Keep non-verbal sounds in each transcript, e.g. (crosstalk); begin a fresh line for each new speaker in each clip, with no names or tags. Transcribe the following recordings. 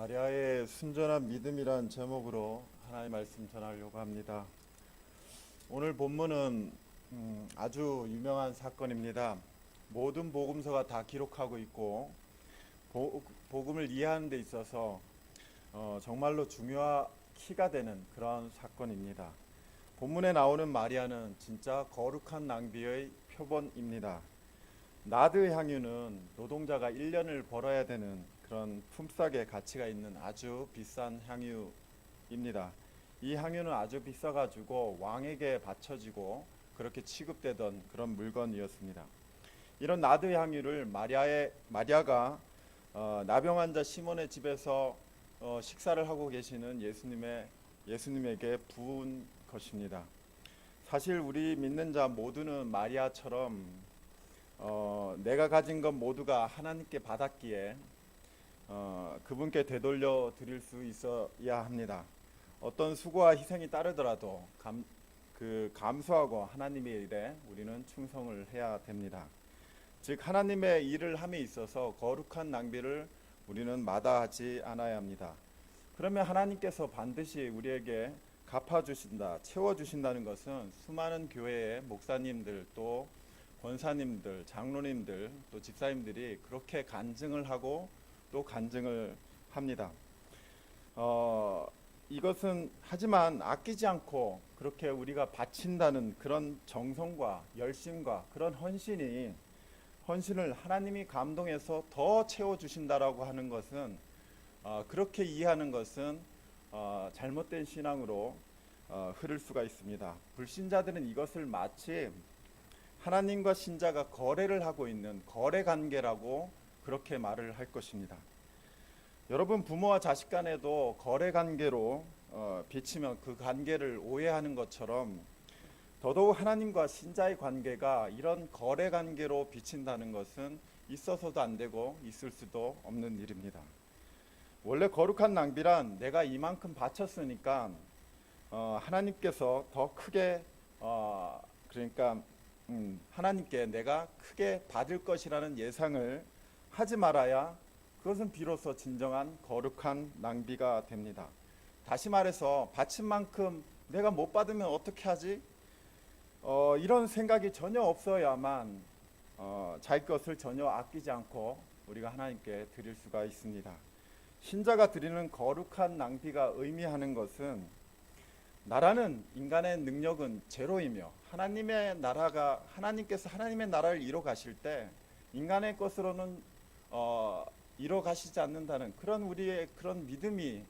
마리아의 순전한 믿음이란 제목으로 하나님의 말씀 전하려고 합니다. 오늘 본문은 음, 아주 유명한 사건입니다. 모든 복음서가 다 기록하고 있고 보, 복음을 이해하는 데 있어서 어, 정말로 중요한 키가 되는 그런 사건입니다. 본문에 나오는 마리아는 진짜 거룩한 낭비의 표본입니다. 나드 향유는 노동자가 1년을 벌어야 되는 그런 품삯의 가치가 있는 아주 비싼 향유입니다. 이 향유는 아주 비싸가지고 왕에게 바쳐지고 그렇게 취급되던 그런 물건이었습니다. 이런 나드 향유를 마리아의 마리아가 어, 나병 환자 시몬의 집에서 어, 식사를 하고 계시는 예수님의 예수님에게 부은 것입니다. 사실 우리 믿는 자 모두는 마리아처럼 어, 내가 가진 것 모두가 하나님께 받았기에 어, 그분께 되돌려 드릴 수 있어야 합니다. 어떤 수고와 희생이 따르더라도 감, 그 감수하고 하나님의 일에 우리는 충성을 해야 됩니다. 즉 하나님의 일을 함에 있어서 거룩한 낭비를 우리는 마다하지 않아야 합니다. 그러면 하나님께서 반드시 우리에게 갚아 주신다, 채워 주신다는 것은 수많은 교회의 목사님들 또 권사님들, 장로님들, 또 집사님들이 그렇게 간증을 하고 또 간증을 합니다. 어, 이것은 하지만 아끼지 않고 그렇게 우리가 바친다는 그런 정성과 열심과 그런 헌신이 헌신을 하나님이 감동해서 더 채워 주신다라고 하는 것은 어, 그렇게 이해하는 것은 어, 잘못된 신앙으로 어, 흐를 수가 있습니다. 불신자들은 이것을 마치 하나님과 신자가 거래를 하고 있는 거래 관계라고 그렇게 말을 할 것입니다. 여러분 부모와 자식 간에도 거래 관계로 어, 비치면 그 관계를 오해하는 것처럼 더더욱 하나님과 신자의 관계가 이런 거래 관계로 비친다는 것은 있어서도 안 되고 있을 수도 없는 일입니다. 원래 거룩한 낭비란 내가 이만큼 바쳤으니까 어, 하나님께서 더 크게 어, 그러니까 음, 하나님께 내가 크게 받을 것이라는 예상을 하지 말아야 그것은 비로소 진정한 거룩한 낭비가 됩니다. 다시 말해서 바친 만큼 내가 못 받으면 어떻게 하지? 어, 이런 생각이 전혀 없어야만 어, 자기 것을 전혀 아끼지 않고 우리가 하나님께 드릴 수가 있습니다. 신자가 드리는 거룩한 낭비가 의미하는 것은 나라는 인간의 능력은 제로이며 하나님의 나라가 하나님께서 하나님의 나라를 이뤄 가실 때 인간의 것으로는 어, 이뤄 가시지 않는다는 그런 우리의 그런 믿음이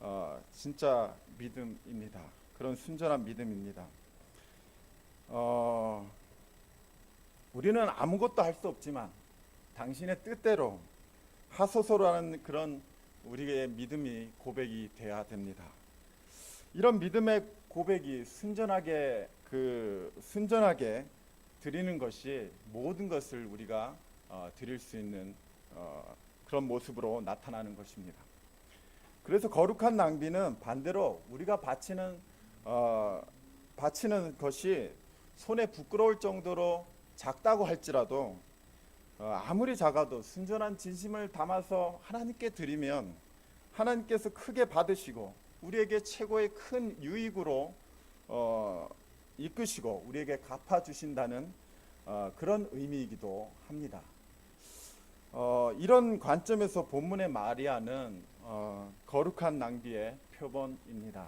어, 진짜 믿음입니다. 그런 순전한 믿음입니다. 어, 우리는 아무것도 할 수 없지만 당신의 뜻대로 하소서라는 그런 우리의 믿음이 고백이 돼야 됩니다. 이런 믿음의 고백이 순전하게 그 순전하게 드리는 것이 모든 것을 우리가 어, 드릴 수 있는 어, 그런 모습으로 나타나는 것입니다. 그래서 거룩한 낭비는 반대로 우리가 바치는 어, 바치는 것이 손에 부끄러울 정도로 작다고 할지라도 어, 아무리 작아도 순전한 진심을 담아서 하나님께 드리면 하나님께서 크게 받으시고 우리에게 최고의 큰 유익으로 어, 이끄시고 우리에게 갚아 주신다는 어, 그런 의미이기도 합니다. 어, 이런 관점에서 본문의 마리아는 어, 거룩한 낭비의 표본입니다.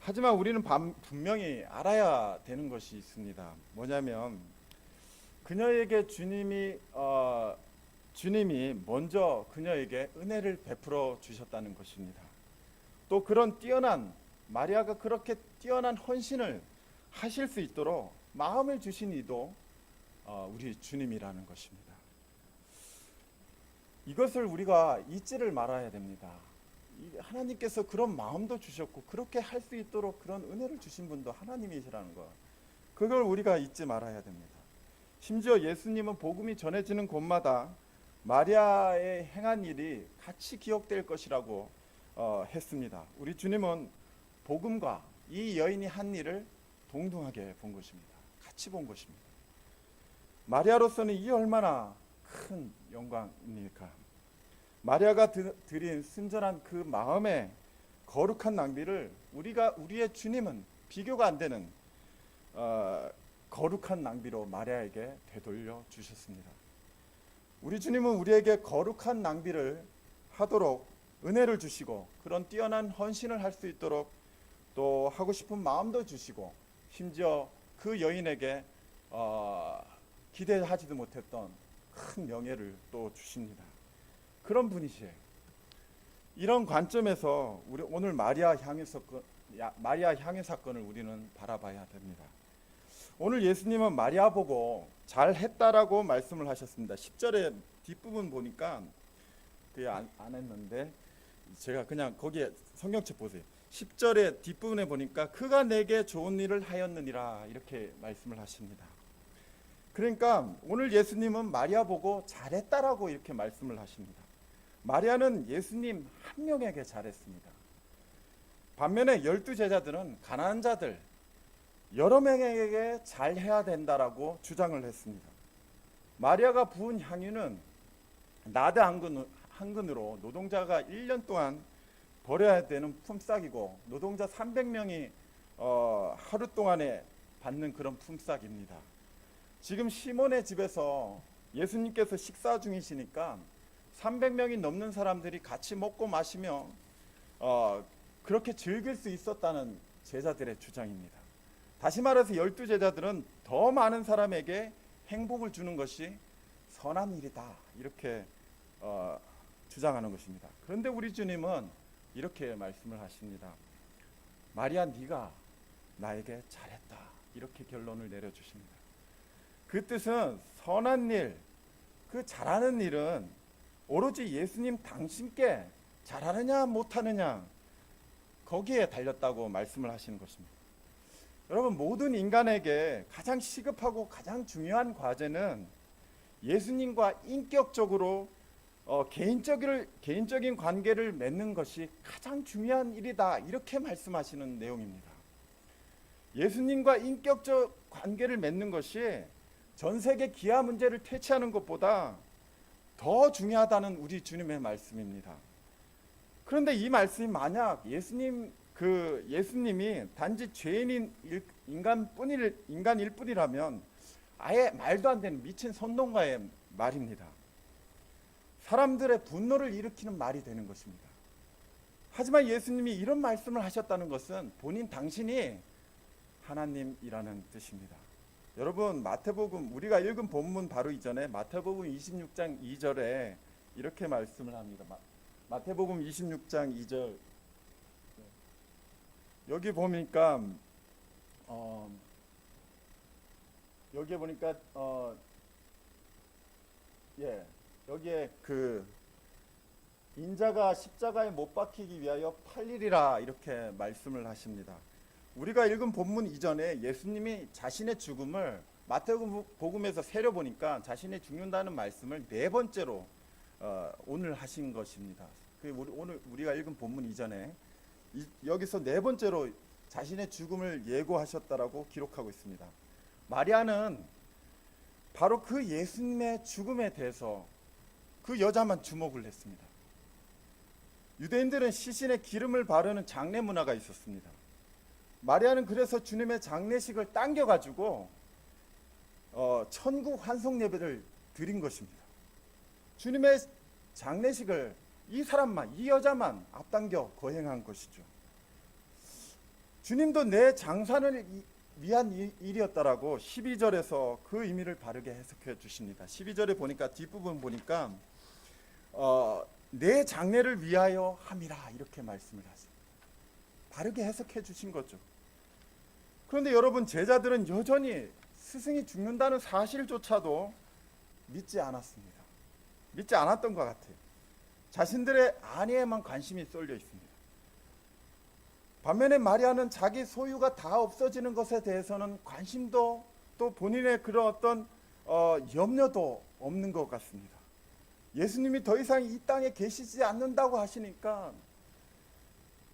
하지만 우리는 반- 분명히 알아야 되는 것이 있습니다. 뭐냐면 그녀에게 주님이 어, 주님이 먼저 그녀에게 은혜를 베풀어 주셨다는 것입니다. 또 그런 뛰어난 마리아가 그렇게 뛰어난 헌신을 하실 수 있도록 마음을 주신 이도 어, 우리 주님이라는 것입니다. 이것을 우리가 잊지를 말아야 됩니다. 이 하나님께서 그런 마음도 주셨고 그렇게 할 수 있도록 그런 은혜를 주신 분도 하나님이시라는 것. 그걸 우리가 잊지 말아야 됩니다. 심지어 예수님은 복음이 전해지는 곳마다 마리아의 행한 일이 같이 기억될 것이라고 어, 했습니다. 우리 주님은 복음과 이 여인이 한 일을 동등하게 본 것입니다. 같이 본 것입니다. 마리아로서는 이 얼마나 큰 영광입니까? 마리아가 드- 드린 순전한 그 마음의 거룩한 낭비를 우리가 우리의 주님은 비교가 안 되는 어, 거룩한 낭비로 마리아에게 되돌려 주셨습니다. 우리 주님은 우리에게 거룩한 낭비를 하도록 은혜를 주시고 그런 뛰어난 헌신을 할 수 있도록 또 하고 싶은 마음도 주시고 심지어 그 여인에게 어, 기대하지도 못했던 큰 명예를 또 주십니다. 그런 분이시에요. 이런 관점에서 우리 오늘 마리아 향유 사건, 야- 마리아 향유 사건을 우리는 바라봐야 됩니다. 오늘 예수님은 마리아 보고 잘했다라고 말씀을 하셨습니다. 10절의 뒷부분 보니까 그게 안, 안 했는데 제가 그냥 거기에 성경책 보세요. 10절의 뒷부분에 보니까 그가 내게 좋은 일을 하였느니라 이렇게 말씀을 하십니다. 그러니까 오늘 예수님은 마리아 보고 잘했다라고 이렇게 말씀을 하십니다. 마리아는 예수님 한 명에게 잘했습니다. 반면에 열두 제자들은 가난한 자들 여러 명에게 잘해야 된다라고 주장을 했습니다. 마리아가 부은 향유는 나대 한, 근, 한 근 으로 노동자가 1년 동안 버려야 되는 품삯이고 노동자 300명이 어, 하루 동안에 받는 그런 품삯입니다. 지금 시몬의 집에서 예수님께서 식사 중이시니까 300명이 넘는 사람들이 같이 먹고 마시며 어, 그렇게 즐길 수 있었다는 제자들의 주장입니다. 다시 말해서 열두 제자들은 더 많은 사람에게 행복을 주는 것이 선한 일이다 이렇게 어, 주장하는 것입니다. 그런데 우리 주님은 이렇게 말씀을 하십니다. 마리아 네가 나에게 잘했다 이렇게 결론을 내려주십니다. 그 뜻은 선한 일, 그 잘하는 일은 오로지 예수님 당신께 잘하느냐 못하느냐 거기에 달렸다고 말씀을 하시는 것입니다. 여러분 모든 인간에게 가장 시급하고 가장 중요한 과제는 예수님과 인격적으로 어, 개인적인 개인적인 관계를 맺는 것이 가장 중요한 일이다 이렇게 말씀하시는 내용입니다. 예수님과 인격적 관계를 맺는 것이 전 세계 기아 문제를 퇴치하는 것보다 더 중요하다는 우리 주님의 말씀입니다. 그런데 이 말씀이 만약 예수님 그 예수님이 단지 죄인인 일- 인간뿐일 인간일 뿐이라면 아예 말도 안 되는 미친 선동가의 말입니다. 사람들의 분노를 일으키는 말이 되는 것입니다. 하지만 예수님이 이런 말씀을 하셨다는 것은 본인 당신이 하나님이라는 뜻입니다. 여러분 마태복음 우리가 읽은 본문 바로 이전에 마태복음 26장 2절에 이렇게 말씀을 합니다. 마, 마태복음 26장 2절 여기 보니까 어, 여기에 보니까 어, 예 여기에 그 인자가 십자가에 못 박히기 위하여 팔리리라 이렇게 말씀을 하십니다. 우리가 읽은 본문 이전에 예수님이 자신의 죽음을 마태복음에서 세려 보니까 자신이 죽는다는 말씀을 네 번째로 어, 오늘 하신 것입니다. 그 오늘 우리가 읽은 본문 이전에 이, 여기서 네 번째로 자신의 죽음을 예고하셨다라고 기록하고 있습니다. 마리아는 바로 그 예수님의 죽음에 대해서 그 여자만 주목을 했습니다. 유대인들은 시신에 기름을 바르는 장례 문화가 있었습니다. 마리아는 그래서 주님의 장례식을 당겨 가지고 어, 천국 환송 예배를 드린 것입니다. 주님의 장례식을 이 사람만, 이 여자만 앞당겨 거행한 것이죠. 주님도 내 이- 위한 이- 일이었다라고 12절에서 그 의미를 바르게 해석해 주십니다. 12절에 보니까 뒷부분 보니까 어, 내 장례를 위하여 함이라 이렇게 말씀을 하세요. 바르게 해석해 주신 거죠. 그런데 여러분 제자들은 여전히 스승이 죽는다는 사실조차도 믿지 않았습니다. 믿지 않았던 것 같아요. 자신들의 아내에만 관심이 쏠려 있습니다. 반면에 마리아는 자기 소유가 다 없어지는 것에 대해서는 관심도 또 본인의 그런 어떤 어, 염려도 없는 것 같습니다. 예수님이 더 이상 이 땅에 계시지 않는다고 하시니까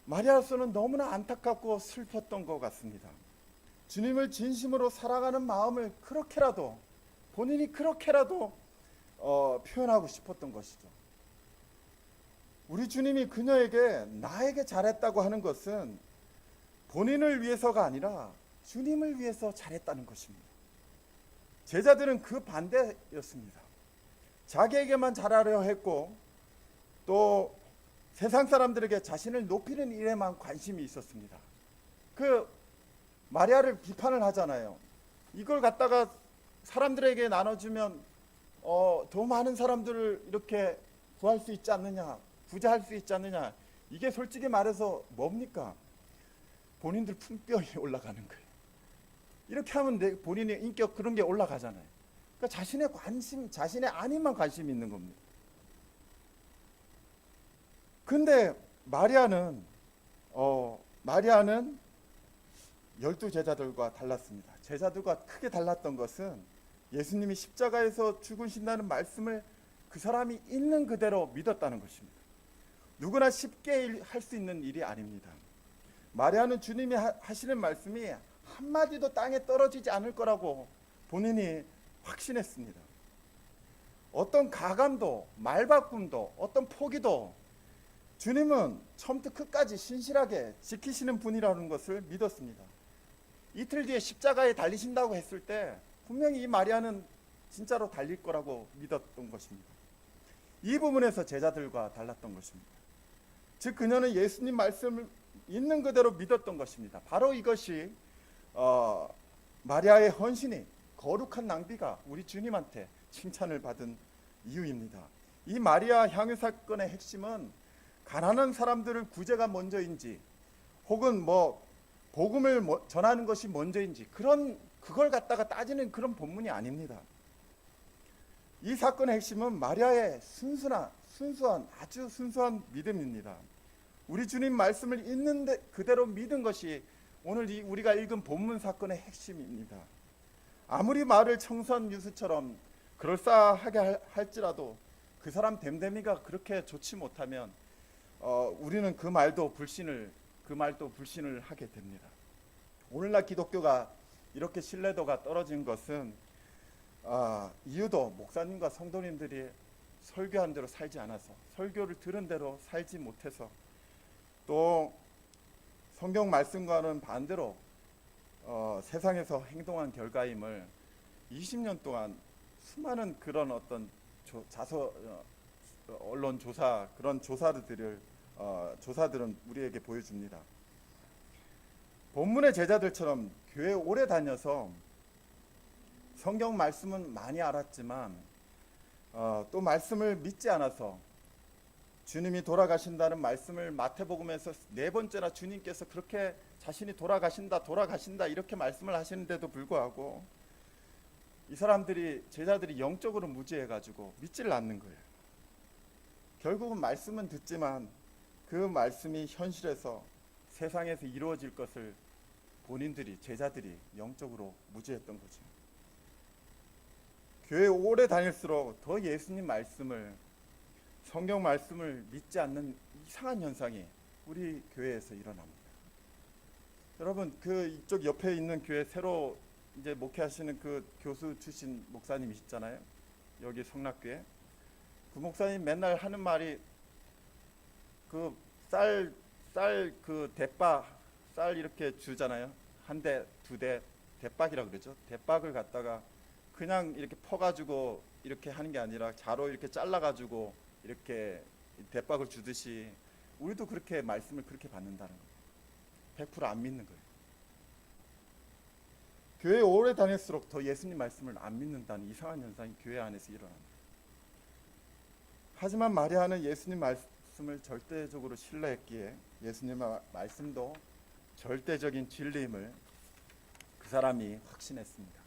마리아로서는 너무나 안타깝고 슬펐던 것 같습니다. 주님을 진심으로 사랑하는 마음을 그렇게라도 본인이 그렇게라도 어, 표현하고 싶었던 것이죠. 우리 주님이 그녀에게 나에게 잘했다고 하는 것은 본인을 위해서가 아니라 주님을 위해서 잘했다는 것입니다. 제자들은 그 반대였습니다. 자기에게만 잘하려 했고 또 세상 사람들에게 자신을 높이는 일에만 관심이 있었습니다. 그 마리아를 비판을 하잖아요. 이걸 갖다가 사람들에게 나눠주면 어, 더 많은 사람들을 이렇게 구할 수 있지 않느냐, 부자할 수 있지 않느냐. 이게 솔직히 말해서 뭡니까? 본인들 품격이 (laughs) 올라가는 거예요. 이렇게 하면 내 본인의 인격 그런 게 올라가잖아요. 그러니까 자신의 관심, 자신의 아님만 관심이 있는 겁니다. 근데 마리아는 어, 마리아는 열두 제자들과 달랐습니다. 제자들과 크게 달랐던 것은 예수님이 십자가에서 죽으신다는 말씀을 그 사람이 있는 그대로 믿었다는 것입니다. 누구나 쉽게 할 수 있는 일이 아닙니다. 마리아는 주님이 하- 하시는 말씀이 한마디도 땅에 떨어지지 않을 거라고 본인이 확신했습니다. 어떤 가감도, 말바꿈도, 어떤 포기도 주님은 처음부터 끝까지 신실하게 지키시는 분이라는 것을 믿었습니다. 이틀 뒤에 십자가에 달리신다고 했을 때 분명히 이 마리아는 진짜로 달릴 거라고 믿었던 것입니다. 이 부분에서 제자들과 달랐던 것입니다. 즉 그녀는 예수님 말씀을 있는 그대로 믿었던 것입니다. 바로 이것이 어, 마리아의 헌신이 거룩한 낭비가 우리 주님한테 칭찬을 받은 이유입니다. 이 마리아 향유 사건의 핵심은 가난한 사람들을 구제가 먼저인지 혹은 뭐 복음을 뭐- 전하는 것이 먼저인지 그런 그걸 갖다가 따지는 그런 본문이 아닙니다. 이 사건의 핵심은 마리아의 순수한 순수한 아주 순수한 믿음입니다. 우리 주님 말씀을 있는 데 그대로 믿은 것이 오늘 이 우리가 읽은 본문 사건의 핵심입니다. 아무리 말을 청선 유수처럼 그럴싸하게 할- 할지라도 그 사람 됨됨이가 그렇게 좋지 못하면 어, 우리는 그 말도 불신을 그 말도 불신을 하게 됩니다. 오늘날 기독교가 이렇게 신뢰도가 떨어진 것은 아, 이유도 목사님과 성도님들이 설교한 대로 살지 않아서 설교를 들은 대로 살지 못해서 또 성경 말씀과는 반대로 어, 세상에서 행동한 결과임을 20년 동안 수많은 그런 어떤 조, 자서 어, 언론 조사 그런 조사들을 어, 조사들은 우리에게 보여줍니다. 본문의 제자들처럼 교회 오래 다녀서 성경 말씀은 많이 알았지만 어, 또 말씀을 믿지 않아서 주님이 돌아가신다는 말씀을 마태복음에서 네 번째나 주님께서 그렇게 자신이 돌아가신다 돌아가신다 이렇게 말씀을 하시는데도 불구하고 이 사람들이 제자들이 영적으로 무지해 가지고 믿지를 않는 거예요. 결국은 말씀은 듣지만 그 말씀이 현실에서 세상에서 이루어질 것을 본인들이 제자들이 영적으로 무지했던 거죠. 교회 오래 다닐수록 더 예수님 말씀을 성경 말씀을 믿지 않는 이상한 현상이 우리 교회에서 일어납니다. 여러분 그 이쪽 옆에 있는 교회 새로 이제 목회하시는 그 교수 출신 목사님이시잖아요. 여기 성락교회 그 목사님 맨날 하는 말이 그 쌀 쌀 그 대박 쌀 이렇게 주잖아요. 한 대, 두 대 대박이라 그러죠. 대박을 갖다가 그냥 이렇게 퍼가지고 이렇게 하는 게 아니라 자로 이렇게 잘라가지고 이렇게 대박을 주듯이 우리도 그렇게 말씀을 그렇게 받는다는 거예요. 100%안 믿는 거예요. 교회 오래 다닐수록 더 예수님 말씀을 안 믿는다는 이상한 현상이 교회 안에서 일어납니다. 하지만 마리아는 예수님 말씀 을 절대적으로 신뢰했기에 예수님의 말씀도 절대적인 진리임을 그 사람이 확신했습니다.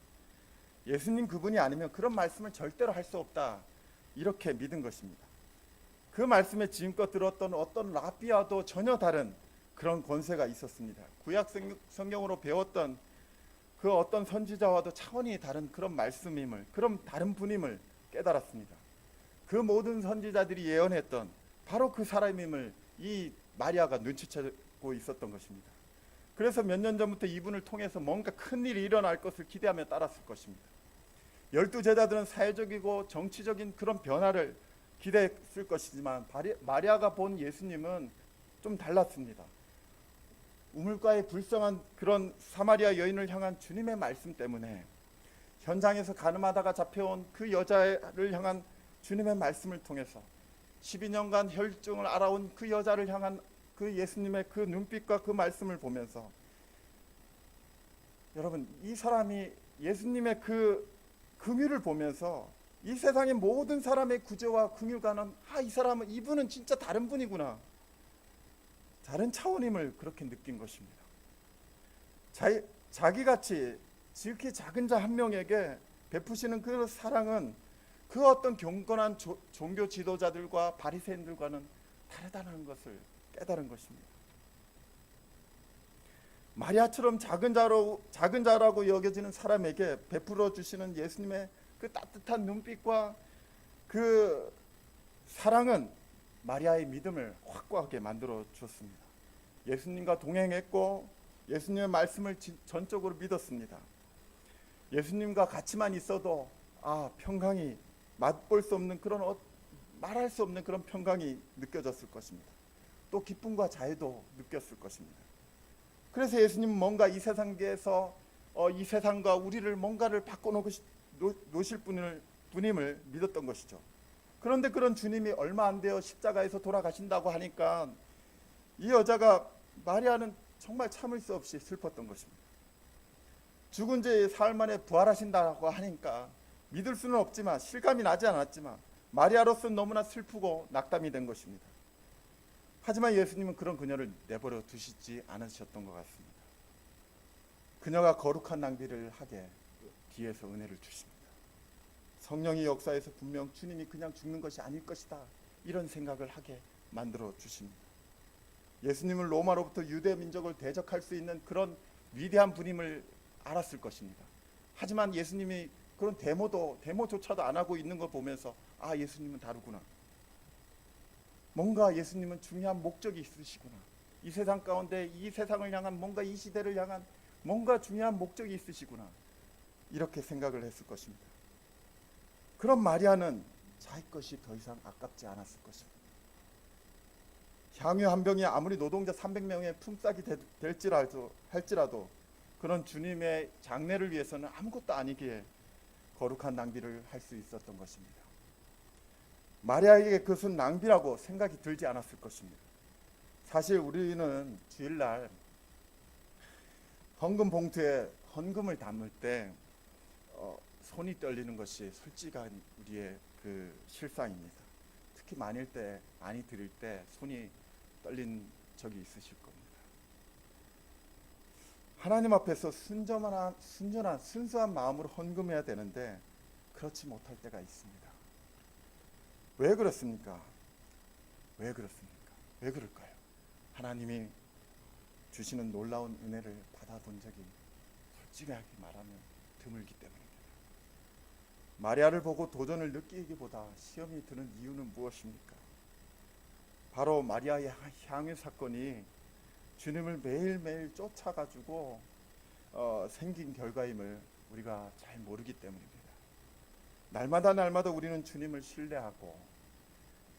예수님 그분이 아니면 그런 말씀을 절대로 할 수 없다. 이렇게 믿은 것입니다. 그 말씀에 지금껏 들었던 어떤 라비아도 전혀 다른 그런 권세가 있었습니다. 구약 성- 성경으로 배웠던 그 어떤 선지자와도 차원이 다른 그런 말씀임을, 그런 다른 분임을 깨달았습니다. 그 모든 선지자들이 예언했던 바로 그 사람임을 이 마리아가 눈치채고 있었던 것입니다. 그래서 몇 년 전부터 이분을 통해서 뭔가 큰 일이 일어날 것을 기대하며 따랐을 것입니다. 열두 제자들은 사회적이고 정치적인 그런 변화를 기대했을 것이지만 마리아가 본 예수님은 좀 달랐습니다. 우물가에 불쌍한 그런 사마리아 여인을 향한 주님의 말씀 때문에 현장에서 가늠하다가 잡혀온 그 여자를 향한 주님의 말씀을 통해서 12년간 혈증을 알아온 그 여자를 향한 그 예수님의 그 눈빛과 그 말씀을 보면서 여러분 이 사람이 예수님의 그 긍휼을 보면서 이 세상의 모든 사람의 구제와 긍휼과는 아 이 사람은 이분은 진짜 다른 분이구나 다른 차원임을 그렇게 느낀 것입니다. 자, 자기같이 지극히 작은 자 한 명에게 베푸시는 그 사랑은 그 어떤 경건한 조- 종교 지도자들과 바리새인들과는 다르다는 것을 깨달은 것입니다. 마리아처럼 작은 자로 작은 자라고 여겨지는 사람에게 베풀어 주시는 예수님의 그 따뜻한 눈빛과 그 사랑은 마리아의 믿음을 확고하게 만들어 주었습니다. 예수님과 동행했고 예수님의 말씀을 지- 전적으로 믿었습니다. 예수님과 같이만 있어도 아 평강이 맛볼 수 없는 그런 어, 말할 수 없는 그런 평강이 느껴졌을 것입니다. 또 기쁨과 자유도 느꼈을 것입니다. 그래서 예수님은 뭔가 이 세상에서 어, 이 세상과 우리를 뭔가를 바꿔놓으시- 놓- 놓으실 분을 분임을 믿었던 것이죠. 그런데 그런 주님이 얼마 안 되어 십자가에서 돌아가신다고 하니까 이 여자가 마리아는 정말 참을 수 없이 슬펐던 것입니다. 죽은 지 사흘 만에 부활하신다고 하니까 믿을 수는 없지만 실감이 나지 않았지만 마리아로서는 너무나 슬프고 낙담이 된 것입니다. 하지만 예수님은 그런 그녀를 내버려 두시지 않으셨던 것 같습니다. 그녀가 거룩한 낭비를 하게 뒤에서 은혜를 주십니다. 성령의 역사에서 분명 주님이 그냥 죽는 것이 아닐 것이다. 이런 생각을 하게 만들어 주십니다. 예수님을 로마로부터 유대 민족을 대적할 수 있는 그런 위대한 분임을 알았을 것입니다. 하지만 예수님이 그런 데모도 데모조차도 안 하고 있는 걸 보면서 아 예수님은 다르구나. 뭔가 예수님은 중요한 목적이 있으시구나. 이 세상 가운데 이 세상을 향한 뭔가 이 시대를 향한 뭔가 중요한 목적이 있으시구나. 이렇게 생각을 했을 것입니다. 그런 마리아는 자기 것이 더 이상 아깝지 않았을 것입니다. 향유 한 병이 아무리 노동자 300명의 품삯이 되- 될지라도 할지라도 그런 주님의 장례를 위해서는 아무것도 아니기에 거룩한 낭비를 할 수 있었던 것입니다. 마리아에게 그것은 낭비라고 생각이 들지 않았을 것입니다. 사실 우리는 주일날 헌금 봉투에 헌금을 담을 때 어, 손이 떨리는 것이 솔직한 우리의 그 실상입니다. 특히 만일 때 많이 드릴 때 손이 떨린 적이 있으실 겁니다. 하나님 앞에서 순전한 순전한 순수한 마음으로 헌금해야 되는데 그렇지 못할 때가 있습니다. 왜 그렇습니까? 왜 그렇습니까? 왜 그럴까요? 하나님이 주시는 놀라운 은혜를 받아본 적이 솔직하게 말하면 드물기 때문입니다. 마리아를 보고 도전을 느끼기보다 시험이 드는 이유는 무엇입니까? 바로 마리아의 향유 사건이 주님을 매일매일 쫓아가지고 어, 생긴 결과임을 우리가 잘 모르기 때문입니다. 날마다 날마다 우리는 주님을 신뢰하고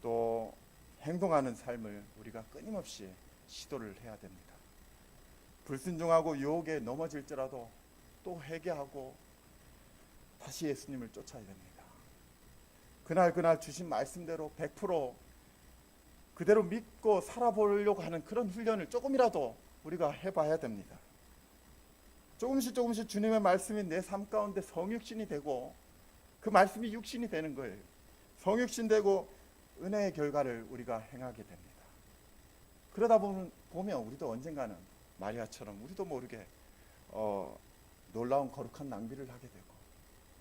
또 행동하는 삶을 우리가 끊임없이 시도를 해야 됩니다. 불순종하고 유혹에 넘어질지라도 또 회개하고 다시 예수님을 쫓아야 됩니다. 그날 그날 주신 말씀대로 100% 그대로 믿고 살아보려고 하는 그런 훈련을 조금이라도 우리가 해봐야 됩니다. 조금씩 조금씩 주님의 말씀이 내 삶 가운데 성육신이 되고 그 말씀이 육신이 되는 거예요. 성육신 되고 은혜의 결과를 우리가 행하게 됩니다. 그러다 보면, 보면 우리도 언젠가는 마리아처럼 우리도 모르게 어, 놀라운 거룩한 낭비를 하게 되고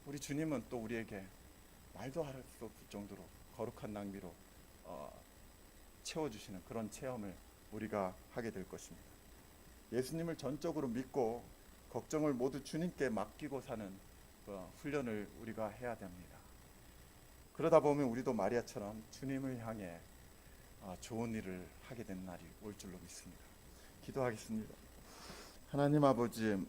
우리 주님은 또 우리에게 말도 할 수 없을 정도로 거룩한 낭비로 어, 채워주시는 그런 체험을 우리가 하게 될 것입니다. 예수님을 전적으로 믿고 걱정을 모두 주님께 맡기고 사는 어, 훈련을 우리가 해야 됩니다. 그러다 보면 우리도 마리아처럼 주님을 향해 어, 좋은 일을 하게 된 날이 올 줄로 믿습니다. 기도하겠습니다. 하나님 아버지,